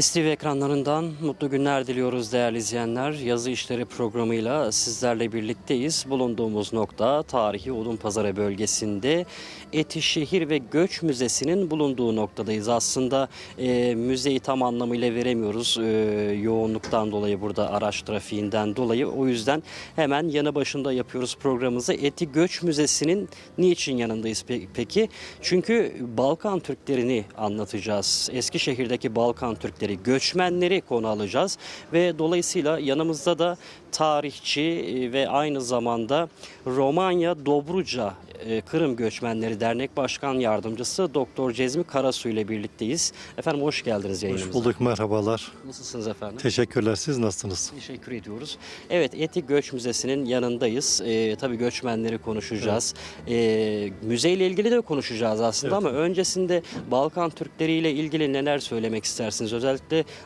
STV ekranlarından mutlu günler diliyoruz değerli izleyenler. Yazı işleri programıyla sizlerle birlikteyiz. Bulunduğumuz nokta tarihi Odunpazarı bölgesinde Etişehir ve Göç Müzesi'nin bulunduğu noktadayız. Aslında e, müzeyi tam anlamıyla veremiyoruz e, yoğunluktan dolayı burada araç trafiğinden dolayı. O yüzden hemen yanı başında yapıyoruz programımızı. Eti Göç Müzesi'nin niçin yanındayız pe- peki? Çünkü Balkan Türklerini anlatacağız. Eskişehir'deki Balkan Türkleri, göçmenleri konu alacağız ve dolayısıyla yanımızda da tarihçi e, ve aynı zamanda Romanya Dobruca e, Kırım Göçmenleri Dernek Başkan Yardımcısı Doktor Cezmi Karasu ile birlikteyiz. Efendim hoş geldiniz yayınımıza. Hoş bulduk merhabalar. Nasılsınız efendim? Teşekkürler siz nasılsınız? Teşekkür ediyoruz. Evet Eti Göç Müzesi'nin yanındayız. Ee, tabii göçmenleri konuşacağız. Ee, müzeyle ilgili de konuşacağız aslında Evet. ama öncesinde Balkan Türkleri ile ilgili neler söylemek istersiniz? Özellikle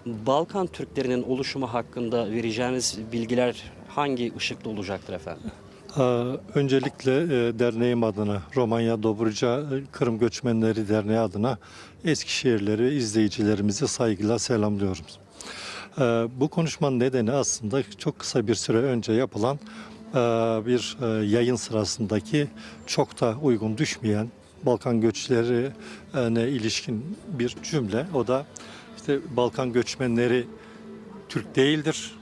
Balkan Türklerinin oluşumu hakkında vereceğiniz bilgiler hangi ışıkta olacaktır efendim? Aa, öncelikle e, derneğim adına Romanya Dobruca Kırım Göçmenleri Derneği adına Eskişehirleri izleyicilerimizi saygıyla selamlıyorum. Ee, bu konuşmanın nedeni aslında çok kısa bir süre önce yapılan e, bir e, yayın sırasındaki çok da uygun düşmeyen Balkan göçlerine ilişkin bir cümle. O da işte Balkan göçmenleri Türk değildir,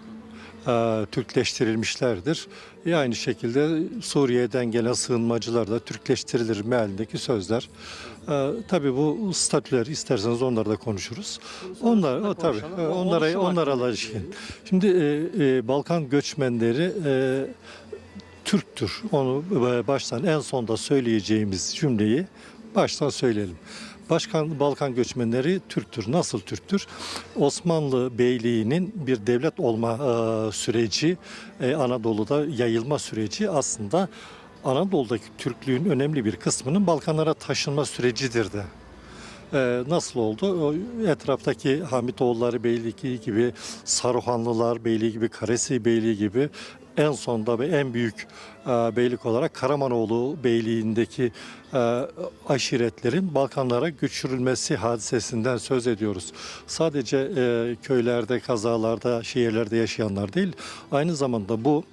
e, Türkleştirilmişlerdir. E, aynı şekilde Suriye'den gelen sığınmacılar da Türkleştirilir mealindeki sözler. E, tabii bu statüler isterseniz onları da konuşuruz. Onlar o, tabii konuşalım. e, onlara onlara ilişkin. Şimdi e, e, Balkan göçmenleri e, Türktür. Onu e, baştan en sonda söyleyeceğimiz cümleyi baştan söyleyelim. Başkan Balkan göçmenleri Türktür. Nasıl Türktür? Osmanlı Beyliği'nin bir devlet olma e, süreci, e, Anadolu'da yayılma süreci aslında Anadolu'daki Türklüğün önemli bir kısmının Balkanlara taşınma sürecidir de. Ee, nasıl oldu? Etraftaki Hamitoğulları Beyliği gibi, Saruhanlılar Beyliği gibi, Karesi Beyliği gibi en sonda ve en büyük beylik olarak Karamanoğlu Beyliği'ndeki e, aşiretlerin Balkanlara göçürülmesi hadisesinden söz ediyoruz. Sadece e, köylerde, kazalarda, şehirlerde yaşayanlar değil, aynı zamanda bu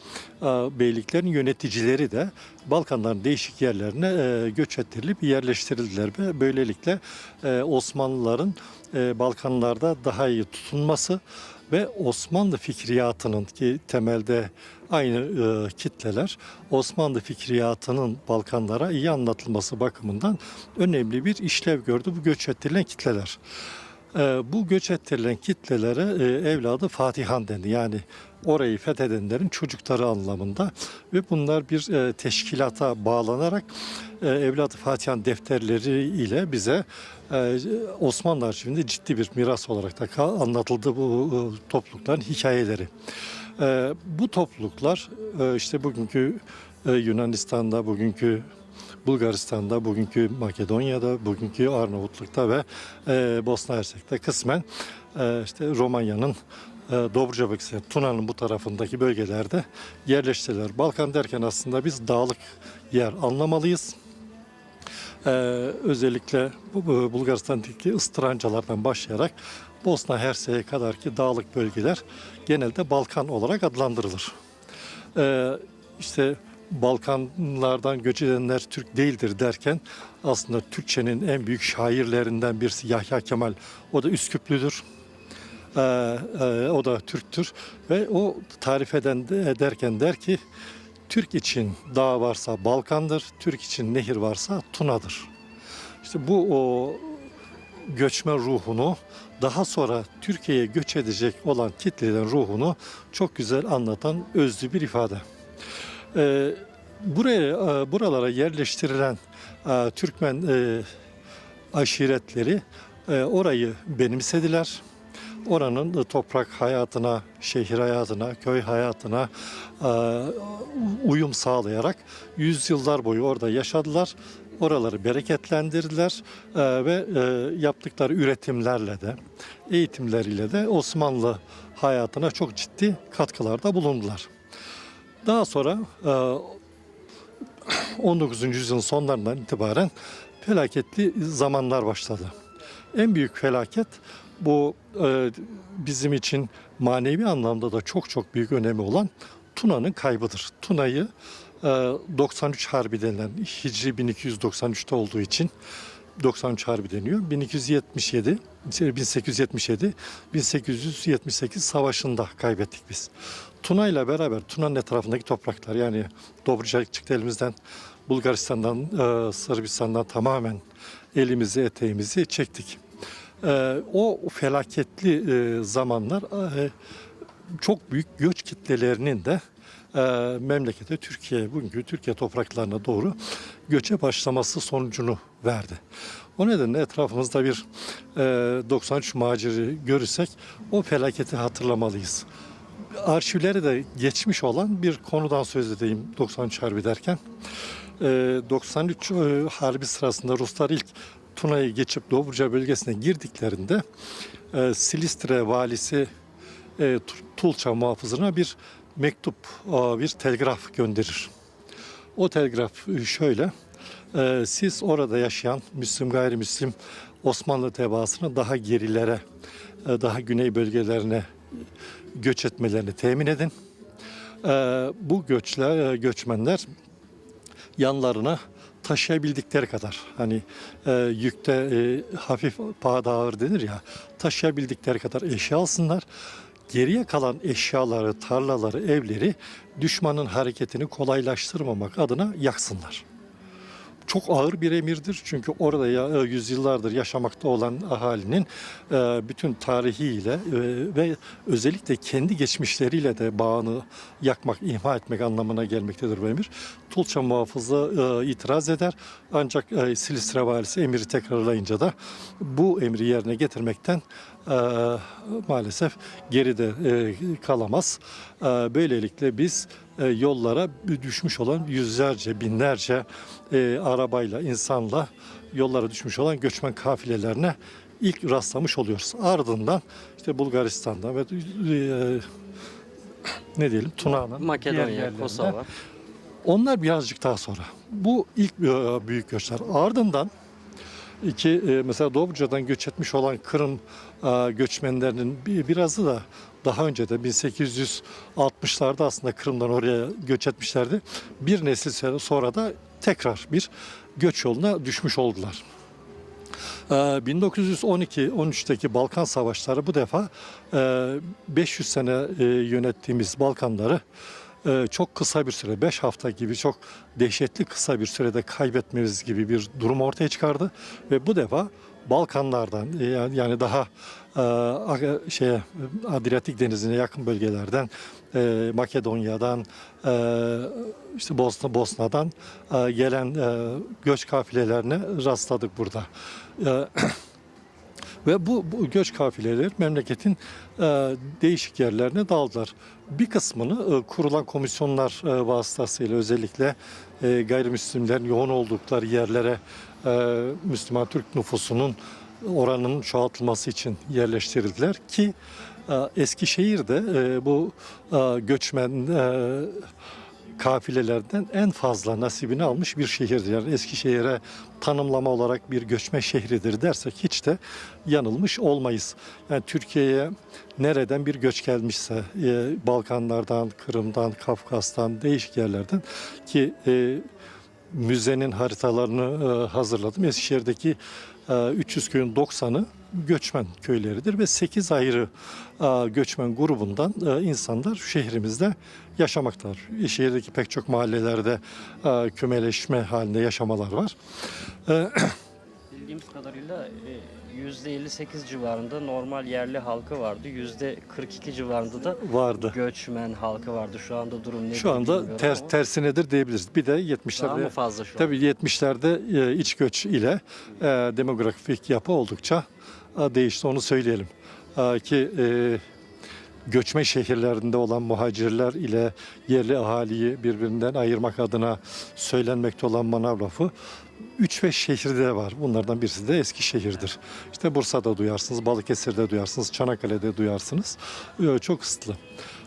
e, beyliklerin yöneticileri de Balkanların değişik yerlerine e, göç ettirilip yerleştirildiler ve böylelikle e, Osmanlıların e, Balkanlarda daha iyi tutunması ve Osmanlı fikriyatının ki temelde aynı e, kitleler Osmanlı fikriyatının Balkanlara iyi anlatılması bakımından önemli bir işlev gördü bu göç ettirilen kitleler. E, bu göç ettirilen kitlelere e, evladı Fatihan dendi. Yani orayı fethedenlerin çocukları anlamında ve bunlar bir e, teşkilata bağlanarak e, evladı Fatihan defterleri ile bize e, Osmanlı arşivinde ciddi bir miras olarak da anlatıldı bu e, toplulukların hikayeleri. E, bu topluluklar e, işte bugünkü e, Yunanistan'da, bugünkü Bulgaristan'da, bugünkü Makedonya'da, bugünkü Arnavutluk'ta ve e, Bosna Hersek'te kısmen e, işte Romanya'nın e, Dobruca bölgesi, Tuna'nın bu tarafındaki bölgelerde yerleştiler. Balkan derken aslında biz dağlık yer anlamalıyız. Ee, özellikle bu, bu Bulgaristan'daki ıstırancalardan başlayarak Bosna Hersek'e kadar ki dağlık bölgeler genelde Balkan olarak adlandırılır. Ee, işte Balkanlardan göç edenler Türk değildir derken aslında Türkçenin en büyük şairlerinden birisi Yahya Kemal o da Üsküplüdür. Ee, e, o da Türktür ve o tarif eden ederken der ki Türk için dağ varsa Balkan'dır, Türk için nehir varsa Tuna'dır. İşte bu o göçmen ruhunu daha sonra Türkiye'ye göç edecek olan kitlelerin ruhunu çok güzel anlatan özlü bir ifade. Ee, buraya e, buralara yerleştirilen e, Türkmen e, aşiretleri e, orayı benimsediler. Oranın toprak hayatına, şehir hayatına, köy hayatına e, uyum sağlayarak yüzyıllar boyu orada yaşadılar. Oraları bereketlendirdiler e, ve e, yaptıkları üretimlerle de, eğitimleriyle de Osmanlı hayatına çok ciddi katkılarda bulundular. Daha sonra e, 19. yüzyılın sonlarından itibaren felaketli zamanlar başladı. En büyük felaket Bu e, bizim için manevi anlamda da çok çok büyük önemi olan Tuna'nın kaybıdır. Tuna'yı e, 93 Harbi denilen Hicri 1293'te olduğu için 93 Harbi deniyor. 1277 1877 1878 savaşında kaybettik biz. Tuna ile beraber Tuna'nın etrafındaki topraklar yani Dobruca çıktı elimizden Bulgaristan'dan e, Sırbistan'dan tamamen elimizi eteğimizi çektik. E, o felaketli e, zamanlar e, çok büyük göç kitlelerinin de e, memlekete Türkiye bugünkü Türkiye topraklarına doğru göçe başlaması sonucunu verdi. O nedenle etrafımızda bir e, 93 maciri görürsek o felaketi hatırlamalıyız. Arşivleri de geçmiş olan bir konudan söz edeyim 93 Harbi derken. E, 93 e, Harbi sırasında Ruslar ilk Tuna'yı geçip Dobruca bölgesine girdiklerinde e, Silistre valisi e, Tu- Tulça muhafızına bir mektup, a, bir telgraf gönderir. O telgraf e, şöyle, e, siz orada yaşayan Müslüm gayrimüslim Osmanlı tebaasını daha gerilere, e, daha güney bölgelerine göç etmelerini temin edin. E, bu göçler, e, göçmenler yanlarına taşıyabildikleri kadar hani e, yükte e, hafif pahada ağır denir ya taşıyabildikleri kadar eşya alsınlar. Geriye kalan eşyaları, tarlaları, evleri düşmanın hareketini kolaylaştırmamak adına yaksınlar. Çok ağır bir emirdir çünkü orada ya, e, yüzyıllardır yaşamakta olan ahalinin e, bütün tarihiyle e, ve özellikle kendi geçmişleriyle de bağını yakmak, imha etmek anlamına gelmektedir bu emir. Tulça muhafızı e, itiraz eder ancak e, Silistre valisi emiri tekrarlayınca da bu emri yerine getirmekten e, maalesef geride e, kalamaz. E, böylelikle biz e, yollara düşmüş olan yüzlerce, binlerce e, arabayla, insanla yollara düşmüş olan göçmen kafilelerine ilk rastlamış oluyoruz. Ardından işte Bulgaristan'da ve e, ne diyelim Tuna'nın Makedonya, Kosova. onlar birazcık daha sonra. Bu ilk e, büyük göçler. Ardından iki e, mesela Dobruca'dan göç etmiş olan Kırım göçmenlerinin bir, birazı da daha önce de 1860'larda aslında Kırım'dan oraya göç etmişlerdi. Bir nesil sonra da tekrar bir göç yoluna düşmüş oldular. Ee, 1912-13'teki Balkan Savaşları bu defa e, 500 sene e, yönettiğimiz Balkanları e, çok kısa bir süre, 5 hafta gibi çok dehşetli kısa bir sürede kaybetmemiz gibi bir durum ortaya çıkardı. Ve bu defa Balkanlardan e, yani daha e, Adriyatik Denizi'ne yakın bölgelerden e, Makedonya'dan e, işte Bosna Bosna'dan gelen göç kafilelerine rastladık burada. Ve bu, bu göç kafileleri memleketin e, değişik yerlerine dağıldılar. Bir kısmını e, kurulan komisyonlar e, vasıtasıyla özellikle e, gayrimüslimlerin yoğun oldukları yerlere e, Müslüman Türk nüfusunun oranının çoğaltılması için yerleştirildiler ki e, Eskişehir'de e, bu e, göçmen kafilelerden en fazla nasibini almış bir şehirdir. Yani Eskişehir'e tanımlama olarak bir göçme şehridir dersek hiç de yanılmış olmayız. Yani Türkiye'ye nereden bir göç gelmişse e, Balkanlardan, Kırım'dan, Kafkas'tan değişik yerlerden ki e, müzenin haritalarını e, hazırladım. Eskişehir'deki 300 köyün 90'ı göçmen köyleridir ve 8 ayrı e, göçmen grubundan e, insanlar şehrimizde yaşamaktadır. Şehirdeki pek çok mahallelerde e, kümeleşme halinde yaşamalar var. E, Bildiğimiz kadarıyla e, %58 civarında normal yerli halkı vardı. %42 civarında da vardı. göçmen halkı vardı. Şu anda durum ne? Şu anda ters, ama tersinedir diyebiliriz. Bir de daha mı 70'lerde fazla şu? Tabii 70'lerde e, iç göç ile e, demografik yapı oldukça e, değişti onu söyleyelim. Ki göçme şehirlerinde olan muhacirler ile yerli ahaliyi birbirinden ayırmak adına söylenmekte olan manav lafı 3-5 şehirde var. Bunlardan birisi de Eskişehir'dir. İşte Bursa'da duyarsınız, Balıkesir'de duyarsınız, Çanakkale'de duyarsınız. E, çok kısıtlı.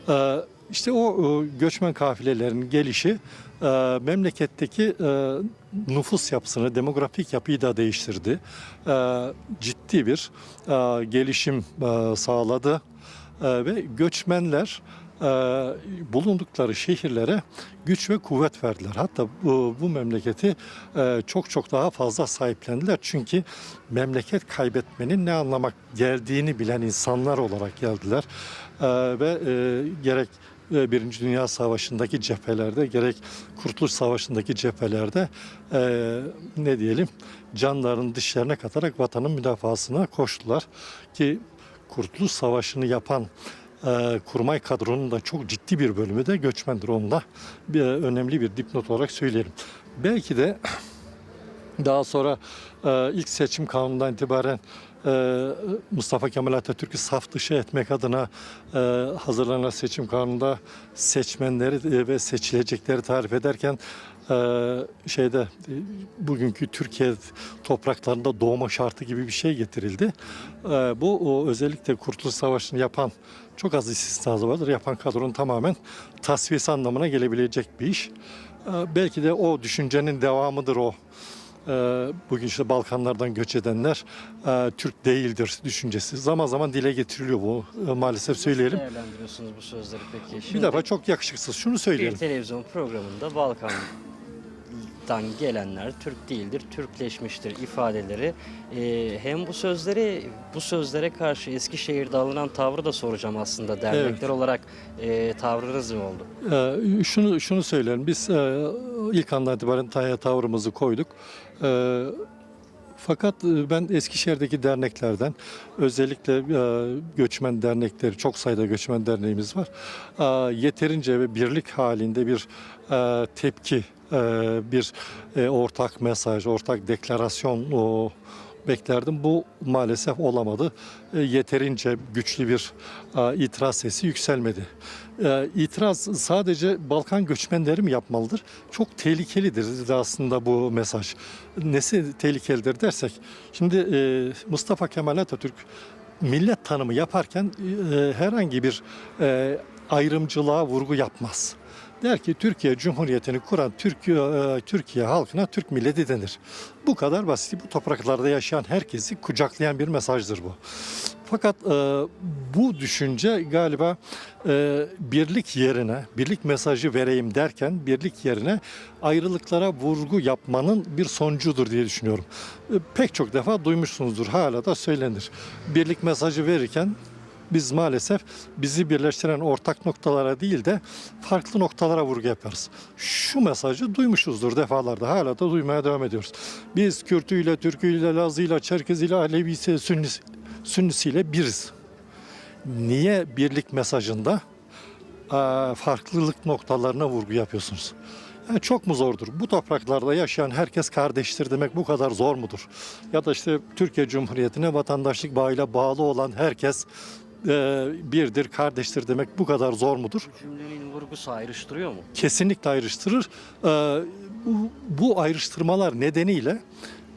E, İşte o e, göçmen kafilelerinin gelişi e, memleketteki e, nüfus yapısını, demografik yapıyı da değiştirdi. Ciddi bir gelişim sağladı ve göçmenler e, bulundukları şehirlere güç ve kuvvet verdiler. Hatta bu, bu memleketi e, çok çok daha fazla sahiplendiler. Çünkü memleket kaybetmenin ne anlamak geldiğini bilen insanlar olarak geldiler. E, ve gerek Birinci Dünya Savaşı'ndaki cephelerde gerek Kurtuluş Savaşı'ndaki cephelerde e, ne diyelim canlarını dişlerine katarak vatanın müdafasına koştular ki Kurtuluş Savaşı'nı yapan e, kurmay kadronun da çok ciddi bir bölümü de göçmendir. Onu da bir, önemli bir dipnot olarak söyleyelim. Belki de daha sonra e, ilk seçim kanunundan itibaren e, Mustafa Kemal Atatürk'ü saf dışı etmek adına e, hazırlanan seçim kanununda seçmenleri e, ve seçilecekleri tarif ederken e, şeyde e, bugünkü Türkiye topraklarında doğma şartı gibi bir şey getirildi. E, bu o, özellikle Kurtuluş Savaşı'nı yapan çok az istisnası vardır. Yapan kadronun tamamen tasfiyesi anlamına gelebilecek bir iş. E, belki de o düşüncenin devamıdır o. Bugün işte Balkanlardan göç edenler e, Türk değildir düşüncesi. Zaman zaman dile getiriliyor bu maalesef söyleyelim. Değerlendiriyorsunuz bu sözleri peki? Bir Şimdi defa çok yakışıksız. Şunu bir söyleyelim. televizyon programında Balkan'dan gelenler Türk değildir, Türkleşmiştir ifadeleri. Ee, hem bu sözleri, bu sözlere karşı Eskişehir'de alınan tavrı da soracağım aslında. Dernekler Evet. olarak e, tavrınız ne oldu? Ee, şunu şunu söylerim. Biz e, ilk andan itibaren ta- tavrımızı koyduk. Ee, fakat e, ben Eskişehir'deki derneklerden özellikle e, göçmen dernekleri çok sayıda göçmen derneğimiz var. Yeterince ve birlik halinde bir e, tepki, e, bir e, ortak mesaj, ortak deklarasyon beklerdim. Bu maalesef olamadı. E, yeterince güçlü bir itiraz sesi yükselmedi. E, itiraz sadece Balkan göçmenleri mi yapmalıdır? Çok tehlikelidir aslında bu mesaj. Nesi tehlikelidir dersek, şimdi Mustafa Kemal Atatürk millet tanımı yaparken herhangi bir ayrımcılığa vurgu yapmaz. Der ki Türkiye Cumhuriyeti'ni kuran Türkiye, e, Türkiye halkına Türk milleti denir. Bu kadar basit. Bu topraklarda yaşayan herkesi kucaklayan bir mesajdır bu. Fakat e, bu düşünce galiba e, birlik yerine, birlik mesajı vereyim derken birlik yerine ayrılıklara vurgu yapmanın bir sonucudur diye düşünüyorum. E, pek çok defa duymuşsunuzdur, hala da söylenir. Birlik mesajı verirken biz maalesef bizi birleştiren ortak noktalara değil de farklı noktalara vurgu yaparız. Şu mesajı duymuşuzdur defalarda. Hala da duymaya devam ediyoruz. Biz Kürtüyle, Türküyle, Lazıyla, Çerkeziyle, Alevisi, Sünnisi, Sünnisiyle biriz. Niye birlik mesajında farklılık noktalarına vurgu yapıyorsunuz? Yani çok mu zordur? Bu topraklarda yaşayan herkes kardeştir demek bu kadar zor mudur? Ya da işte Türkiye Cumhuriyeti'ne vatandaşlık bağıyla bağlı olan herkes birdir, kardeştir demek bu kadar zor mudur? Cümlenin vurgusu ayrıştırıyor mu? kesinlikle ayrıştırır. Ee, bu, bu ayrıştırmalar nedeniyle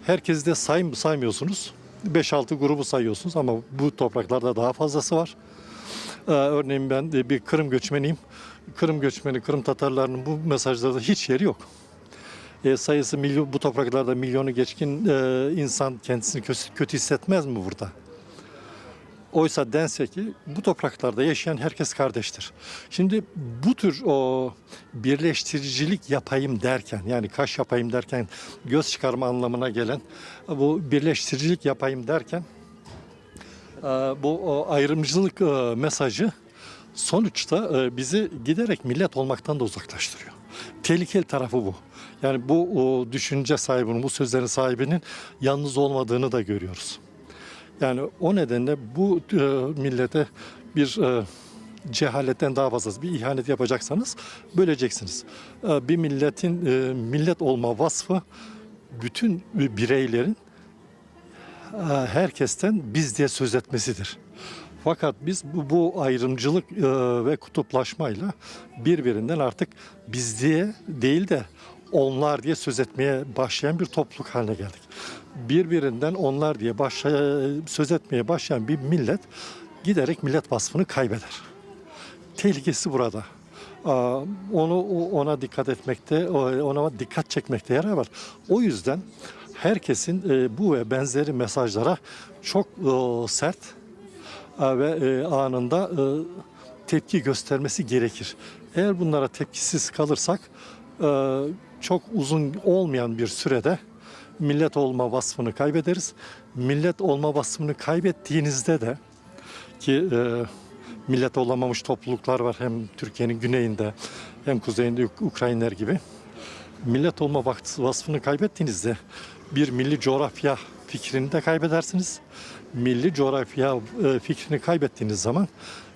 herkesi de say, saymıyorsunuz. 5-6 grubu sayıyorsunuz ama bu topraklarda daha fazlası var. Ee, örneğin ben bir Kırım göçmeniyim. Kırım göçmeni, Kırım Tatarlarının bu mesajlarda hiç yeri yok. Ee, sayısı milyon, bu topraklarda milyonu geçkin e, insan kendisini kötü hissetmez mi burada? Oysa dense ki bu topraklarda yaşayan herkes kardeştir. Şimdi bu tür o birleştiricilik yapayım derken yani kaş yapayım derken göz çıkarma anlamına gelen bu birleştiricilik yapayım derken e, bu ayrımcılık e, mesajı sonuçta e, bizi giderek millet olmaktan da uzaklaştırıyor. Tehlikeli tarafı bu. Yani bu düşünce sahibinin, bu sözlerin sahibinin yalnız olmadığını da görüyoruz. Yani o nedenle bu e, millete bir e, cehaletten daha fazlası bir ihanet yapacaksanız böleceksiniz. E, bir milletin e, millet olma vasfı bütün bireylerin e, herkesten biz diye söz etmesidir. Fakat biz bu, bu ayrımcılık e, ve kutuplaşmayla birbirinden artık biz diye değil de onlar diye söz etmeye başlayan bir topluluk haline geldik. Birbirinden onlar diye başla, söz etmeye başlayan bir millet giderek millet vasfını kaybeder. Tehlikesi burada. Onu ona dikkat etmekte, ona dikkat çekmekte yarar var. O yüzden herkesin e, bu ve benzeri mesajlara çok e, sert e, ve anında tepki göstermesi gerekir. Eğer bunlara tepkisiz kalırsak çok uzun olmayan bir sürede millet olma vasfını kaybederiz. Millet olma vasfını kaybettiğinizde de ki e, millet olamamış topluluklar var hem Türkiye'nin güneyinde hem kuzeyinde Uk- Ukraynalar gibi. Millet olma vasfını kaybettiğinizde bir milli coğrafya fikrini de kaybedersiniz. Milli coğrafya e, fikrini kaybettiğiniz zaman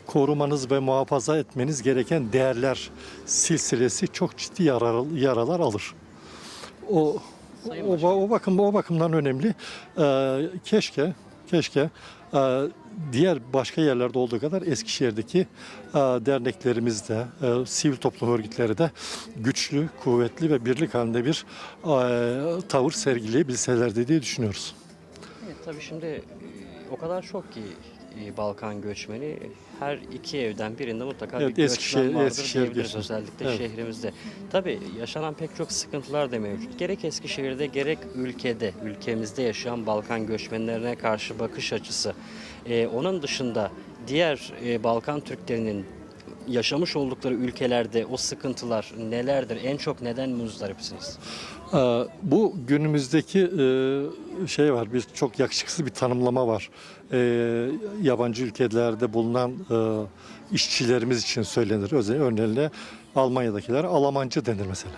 korumanız ve muhafaza etmeniz gereken değerler silsilesi çok ciddi yaralar alır. O Sayın o, o bakım o bakımdan önemli. Ee, keşke keşke e, diğer başka yerlerde olduğu kadar Eskişehir'deki e, derneklerimizde, e, sivil toplum örgütleri de güçlü, kuvvetli ve birlik halinde bir e, tavır sergileyebilselerdi diye düşünüyoruz. Evet, tabii şimdi e, o kadar çok ki e, Balkan göçmeni her iki evden birinde mutlaka Evet, bir Eskişehir- göçmen vardır Eskişehir diyebiliriz göçmeni. özellikle Evet. şehrimizde. Tabii yaşanan pek çok sıkıntılar da mevcut. Gerek Eskişehir'de gerek ülkede, ülkemizde yaşayan Balkan göçmenlerine karşı bakış açısı. E, onun dışında diğer e, Balkan Türklerinin yaşamış oldukları ülkelerde o sıkıntılar nelerdir? En çok neden muzdaripsiniz? Ee, Bu günümüzdeki e, şey var, bir çok yakışıksız bir tanımlama var. Ee, Yabancı ülkelerde bulunan e, işçilerimiz için söylenir. Örneğin Almanya'dakiler Almancı denir mesela.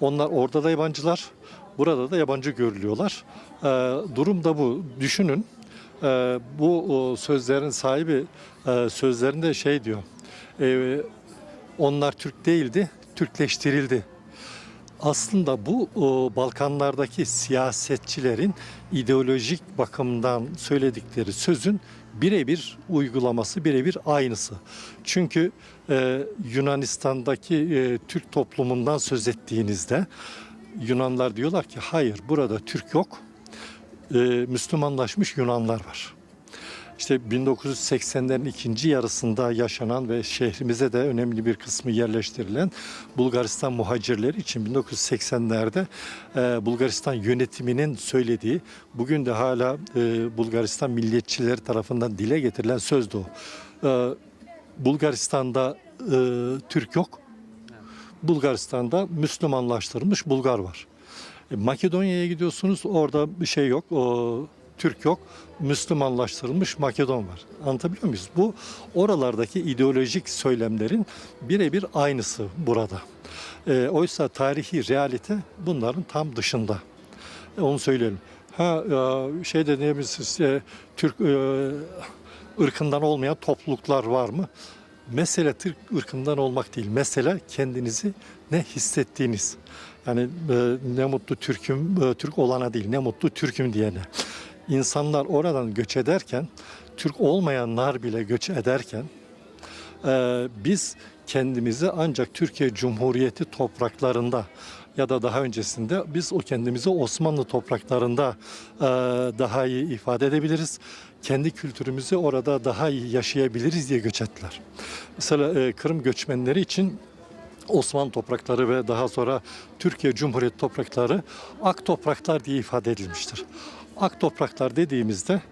Onlar orada da yabancılar, burada da yabancı görülüyorlar. Ee, Durum da bu. Düşünün, e, bu sözlerin sahibi sözlerinde şey diyor, e, onlar Türk değildi, Türkleştirildi aslında bu Balkanlardaki siyasetçilerin ideolojik bakımdan söyledikleri sözün birebir uygulaması, birebir aynısı. Çünkü e, Yunanistan'daki e, Türk toplumundan söz ettiğinizde Yunanlar diyorlar ki hayır burada Türk yok, e, Müslümanlaşmış Yunanlar var. İşte 1980'lerin ikinci yarısında yaşanan ve şehrimize de önemli bir kısmı yerleştirilen Bulgaristan muhacirleri için 1980'lerde e, Bulgaristan yönetiminin söylediği, bugün de hala e, Bulgaristan milliyetçileri tarafından dile getirilen sözdü o. E, Bulgaristan'da Türk yok, Bulgaristan'da Müslümanlaştırılmış Bulgar var. Makedonya'ya gidiyorsunuz orada bir şey yok. O, Türk yok. Müslümanlaştırılmış Makedon var. Anlatabiliyor muyuz? Bu oralardaki ideolojik söylemlerin birebir aynısı burada. E, oysa tarihi realite bunların tam dışında. E, onu söyleyelim. Ha e, şey de diyebilirsiniz, e, Türk e, ırkından olmayan topluluklar var mı? Mesele Türk ırkından olmak değil. Mesele kendinizi ne hissettiğiniz. Yani e, ne mutlu Türk'üm, e, Türk olana değil, ne mutlu Türk'üm diyene. İnsanlar oradan göç ederken, Türk olmayanlar bile göç ederken, e, biz kendimizi ancak Türkiye Cumhuriyeti topraklarında ya da daha öncesinde biz o kendimizi Osmanlı topraklarında e, daha iyi ifade edebiliriz. Kendi kültürümüzü orada daha iyi yaşayabiliriz diye göç ettiler. Mesela e, Kırım göçmenleri için Osmanlı toprakları ve daha sonra Türkiye Cumhuriyeti toprakları ak topraklar diye ifade edilmiştir. Ak topraklar dediğimizde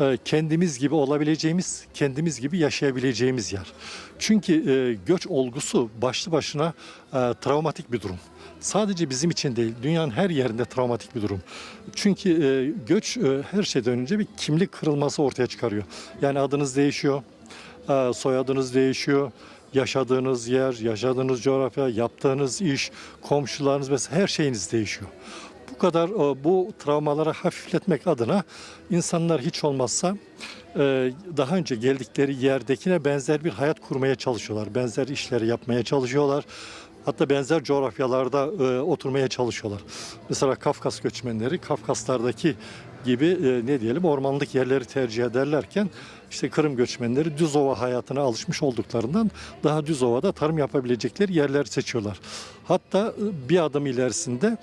e, kendimiz gibi olabileceğimiz, kendimiz gibi yaşayabileceğimiz yer. Çünkü e, göç olgusu başlı başına e, travmatik bir durum. Sadece bizim için değil, dünyanın her yerinde travmatik bir durum. Çünkü göç her şeyden önce bir kimlik kırılması ortaya çıkarıyor. Yani adınız değişiyor, soyadınız değişiyor, yaşadığınız yer, yaşadığınız coğrafya, yaptığınız iş, komşularınız vesaire her şeyiniz değişiyor. Kadar e, bu travmaları hafifletmek adına insanlar hiç olmazsa e, daha önce geldikleri yerdekine benzer bir hayat kurmaya çalışıyorlar. Benzer işleri yapmaya çalışıyorlar. Hatta benzer coğrafyalarda e, oturmaya çalışıyorlar. Mesela Kafkas göçmenleri Kafkaslardaki gibi ne diyelim ormanlık yerleri tercih ederlerken işte Kırım göçmenleri düz ova hayatına alışmış olduklarından daha düz ovada tarım yapabilecekleri yerler seçiyorlar. Hatta e, bir adım ilerisinde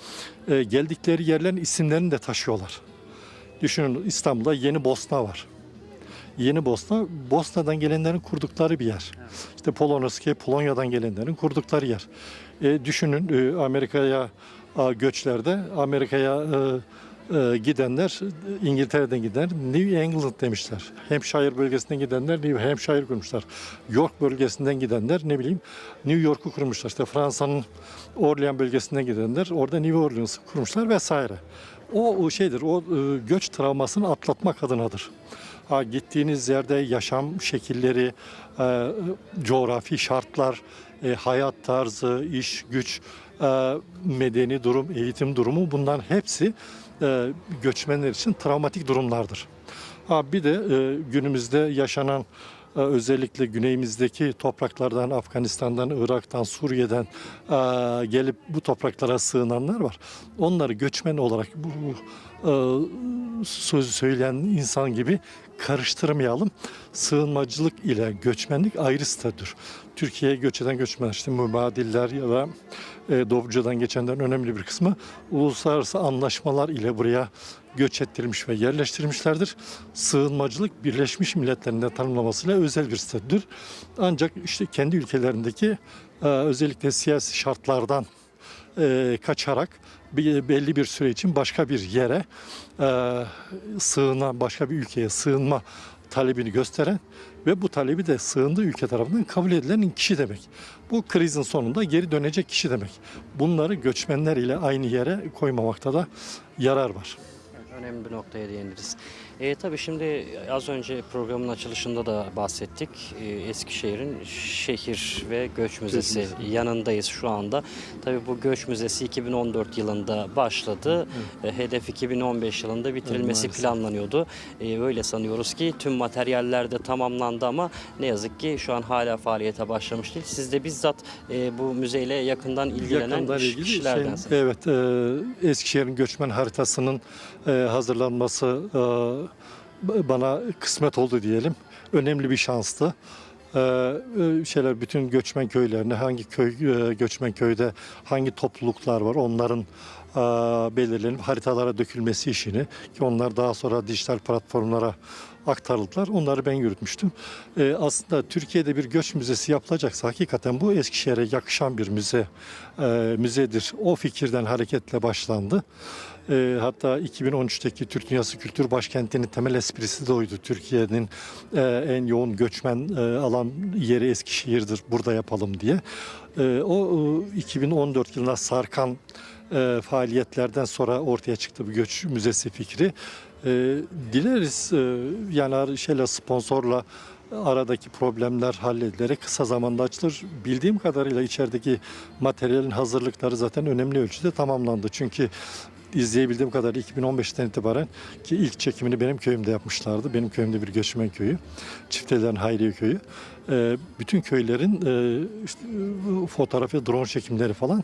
e, geldikleri yerlerin isimlerini de taşıyorlar. Düşünün İstanbul'da Yeni Bosna var. Yeni Bosna, Bosna'dan gelenlerin kurdukları bir yer. İşte Polonezki, Polonya'dan gelenlerin kurdukları yer. E, düşünün e, Amerika'ya göçlerde, Amerika'ya e, e, gidenler, İngiltere'den gidenler New England demişler. Hampshire bölgesinden gidenler New Hampshire kurmuşlar. York bölgesinden gidenler ne bileyim New York'u kurmuşlar. İşte Fransa'nın Orleans bölgesinden gidenler orada New Orleans'ı kurmuşlar vesaire. O, o şeydir, o e, göç travmasını atlatmak adınadır. Ha, gittiğiniz yerde yaşam şekilleri, e, coğrafi şartlar, e, hayat tarzı, iş, güç, e, medeni durum, eğitim durumu bunların hepsi e, göçmenler için travmatik durumlardır. Ha, bir de e, günümüzde yaşanan e, özellikle güneyimizdeki topraklardan, Afganistan'dan, Irak'tan, Suriye'den gelip bu topraklara sığınanlar var. Onları göçmen olarak bu sözü söyleyen insan gibi karıştırmayalım. Sığınmacılık ile göçmenlik ayrı statüdür. Türkiye'ye göç eden göçmenler, işte mübadiller ya da e, Dobruca'dan geçenlerin önemli bir kısmı uluslararası anlaşmalar ile buraya göç ettirilmiş ve yerleştirilmişlerdir. Sığınmacılık Birleşmiş Milletler'in de tanımlamasıyla özel bir statüdür. Ancak işte kendi ülkelerindeki e, özellikle siyasi şartlardan e, kaçarak belli bir süre için başka bir yere e, sığınan, başka bir ülkeye sığınma talebini gösteren ve bu talebi de sığındığı ülke tarafından kabul edilen kişi demek. Bu krizin sonunda geri dönecek kişi demek. Bunları göçmenler ile aynı yere koymamakta da yarar var. Önemli bir noktaya değiniriz. E, tabii şimdi az önce programın açılışında da bahsettik. E, Eskişehir'in şehir ve göç müzesi yanındayız şu anda. Tabii bu göç müzesi 2014 yılında başladı. E, hedef 2015 yılında bitirilmesi maalesef. planlanıyordu. E, öyle sanıyoruz ki tüm materyaller de tamamlandı ama ne yazık ki şu an hala faaliyete başlamış değil. Siz de bizzat e, bu müzeyle yakından ilgilenen Yakından ilgili kişilerdensiniz. şey, evet e, Eskişehir'in göçmen haritasının e, hazırlanması e, bana kısmet oldu diyelim. Önemli bir şanstı. E, e, şeyler bütün göçmen köylerine hangi köy e, göçmen köyde hangi topluluklar var onların e, belirlenip haritalara dökülmesi işini ki onlar daha sonra dijital platformlara aktarıldılar. Onları ben yürütmüştüm. E, aslında Türkiye'de bir göç müzesi yapılacaksa hakikaten bu Eskişehir'e yakışan bir müze e, müzedir. O fikirden hareketle başlandı. E, hatta 2013'teki Türk Dünyası Kültür Başkenti'nin temel esprisi de oydu. Türkiye'nin e, en yoğun göçmen e, alan yeri Eskişehir'dir. Burada yapalım diye. E, o e, 2014 yılına sarkan e, faaliyetlerden sonra ortaya çıktı bu göç müzesi fikri. E, dileriz e, yani şeyle sponsorla aradaki problemler halledilerek kısa zamanda açılır. Bildiğim kadarıyla içerideki materyalin hazırlıkları zaten önemli ölçüde tamamlandı. Çünkü izleyebildiğim kadarıyla 2015'ten itibaren ki ilk çekimini benim köyümde yapmışlardı. Benim köyümde bir göçmen köyü. Çiftelerin Hayriye köyü. E, bütün köylerin e, fotoğrafı, drone çekimleri falan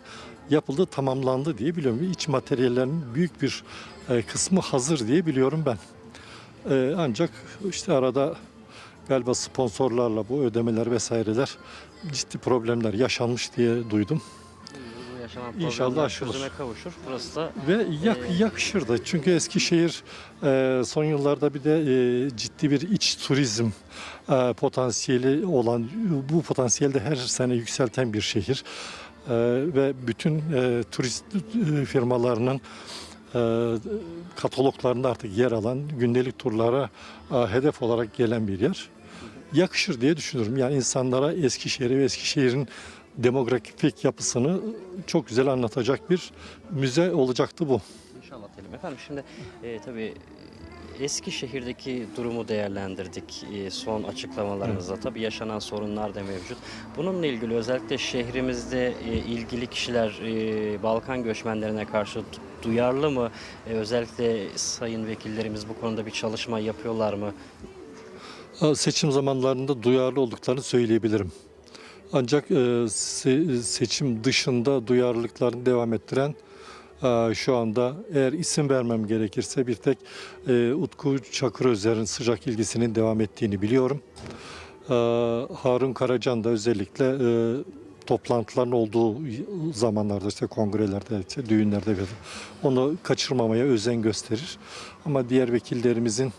yapıldı, tamamlandı diye biliyorum. İç materyallerin büyük bir e, kısmı hazır diye biliyorum ben. E, ancak işte arada galiba sponsorlarla bu ödemeler vesaireler ciddi problemler yaşanmış diye duydum. Yaşanan İnşallah aşılır. çözüme kavuşur. Burası da Ve yak, Ee, yakışır da çünkü Eskişehir e, son yıllarda bir de e, ciddi bir iç turizm e, potansiyeli olan bu potansiyeli de her sene yükselten bir şehir. E, ve bütün e, turist e, firmalarının e, kataloglarında artık yer alan gündelik turlara e, hedef olarak gelen bir yer. Yakışır diye düşünüyorum. Yani insanlara Eskişehir'i ve Eskişehir'in demografik yapısını çok güzel anlatacak bir müze olacaktı bu. İnşallah diyelim efendim. Şimdi e, tabii Eskişehir'deki durumu değerlendirdik e, son açıklamalarınızda. Tabii yaşanan sorunlar da mevcut. Bununla ilgili özellikle şehrimizde e, ilgili kişiler e, Balkan göçmenlerine karşı du- duyarlı mı? E, özellikle sayın vekillerimiz bu konuda bir çalışma yapıyorlar mı? Seçim zamanlarında duyarlı olduklarını söyleyebilirim. Ancak e, se- seçim dışında duyarlılıklarını devam ettiren e, şu anda eğer isim vermem gerekirse bir tek e, Utku Çakırözer'in sıcak ilgisinin devam ettiğini biliyorum. Harun Karacan da özellikle toplantıların olduğu zamanlarda işte kongrelerde, işte düğünlerde onu kaçırmamaya özen gösterir. Ama diğer vekillerimizin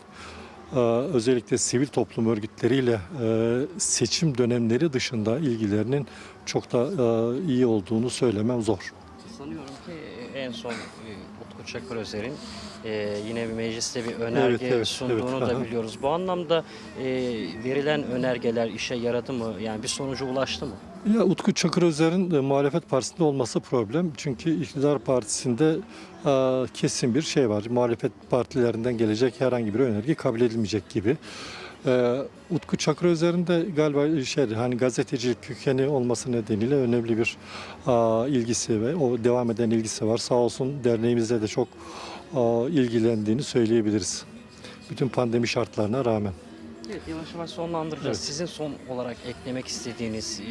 özellikle sivil toplum örgütleriyle e, seçim dönemleri dışında ilgilerinin çok da e, iyi olduğunu söylemem zor. Sanıyorum ki en son e, Utku Çakırözer'in e, yine bir mecliste bir önerge Evet, evet, sunduğunu evet. da biliyoruz. Bu anlamda e, verilen önergeler işe yaradı mı? Yani bir sonuca ulaştı mı? Ya Utku Çakırözer'in e, muhalefet partisinde olması problem. Çünkü iktidar partisinde e, kesin bir şey var. Muhalefet partilerinden gelecek herhangi bir önerge kabul edilmeyecek gibi. E, Utku Çakırözer'in de galiba şey hani gazetecilik kökeni olması nedeniyle önemli bir e, ilgisi ve o devam eden ilgisi var. Sağ olsun derneğimizde de çok ilgilendiğini söyleyebiliriz. Bütün pandemi şartlarına rağmen. Evet yavaş yavaş sonlandıracağız. Evet. Sizin son olarak eklemek istediğiniz e,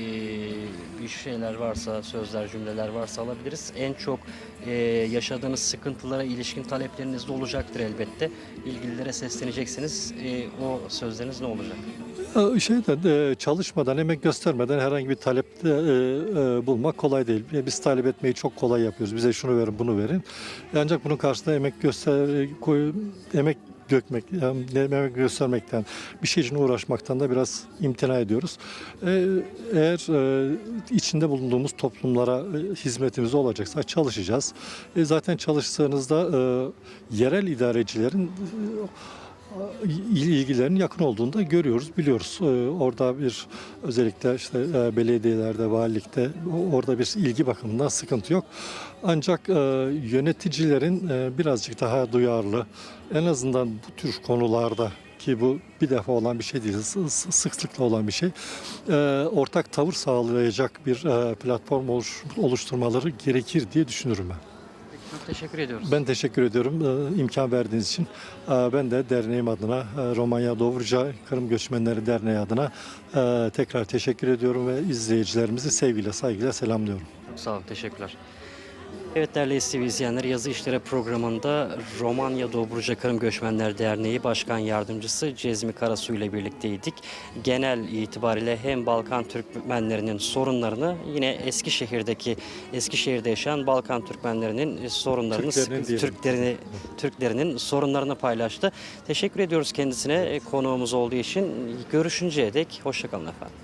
bir şeyler varsa, sözler, cümleler varsa alabiliriz. En çok e, yaşadığınız sıkıntılara ilişkin talepleriniz de olacaktır elbette. İlgililere sesleneceksiniz. E, o sözleriniz ne olacak? Şeyden e, çalışmadan, emek göstermeden herhangi bir talepte e, e, bulmak kolay değil. E, Biz talep etmeyi çok kolay yapıyoruz. Bize şunu verin, bunu verin. Ancak bunun karşısında emek göster, koy, emek dökmek, yani göstermekten, bir şey için uğraşmaktan da biraz imtina ediyoruz. E, Eğer e, içinde bulunduğumuz toplumlara e, hizmetimiz olacaksa çalışacağız. E, Zaten çalıştığınızda yerel idarecilerin il- ilgilerinin yakın olduğunu da görüyoruz, biliyoruz. Ee, Orada bir özellikle işte e, belediyelerde, valilikte orada bir ilgi bakımından sıkıntı yok. Ancak e, yöneticilerin e, birazcık daha duyarlı, en azından bu tür konularda ki bu bir defa olan bir şey değil, sı- sı- sıklıkla olan bir şey. Ortak tavır sağlayacak bir platform oluş- oluşturmaları gerekir diye düşünürüm ben. Çok teşekkür ediyoruz. Ben teşekkür ediyorum e, imkan verdiğiniz için. E, Ben de derneğim adına, e, Romanya Doğruca Kırım Göçmenleri Derneği adına e, tekrar teşekkür ediyorum ve izleyicilerimizi sevgiyle, saygıyla selamlıyorum. Çok sağ olun, teşekkürler. Evet değerli STV izleyenler, Yazı İşleri programında Romanya Dobruca Kırım Göçmenler Derneği Başkan Yardımcısı Cezmi Karasu ile birlikteydik. Genel itibariyle hem Balkan Türkmenlerinin sorunlarını yine Eskişehir'deki Eskişehir'de yaşayan Balkan Türkmenlerinin sorunlarını, diyelim. Türklerini, Türklerinin sorunlarını paylaştı. Teşekkür ediyoruz kendisine e, konuğumuz olduğu için. Görüşünceye dek hoşçakalın efendim.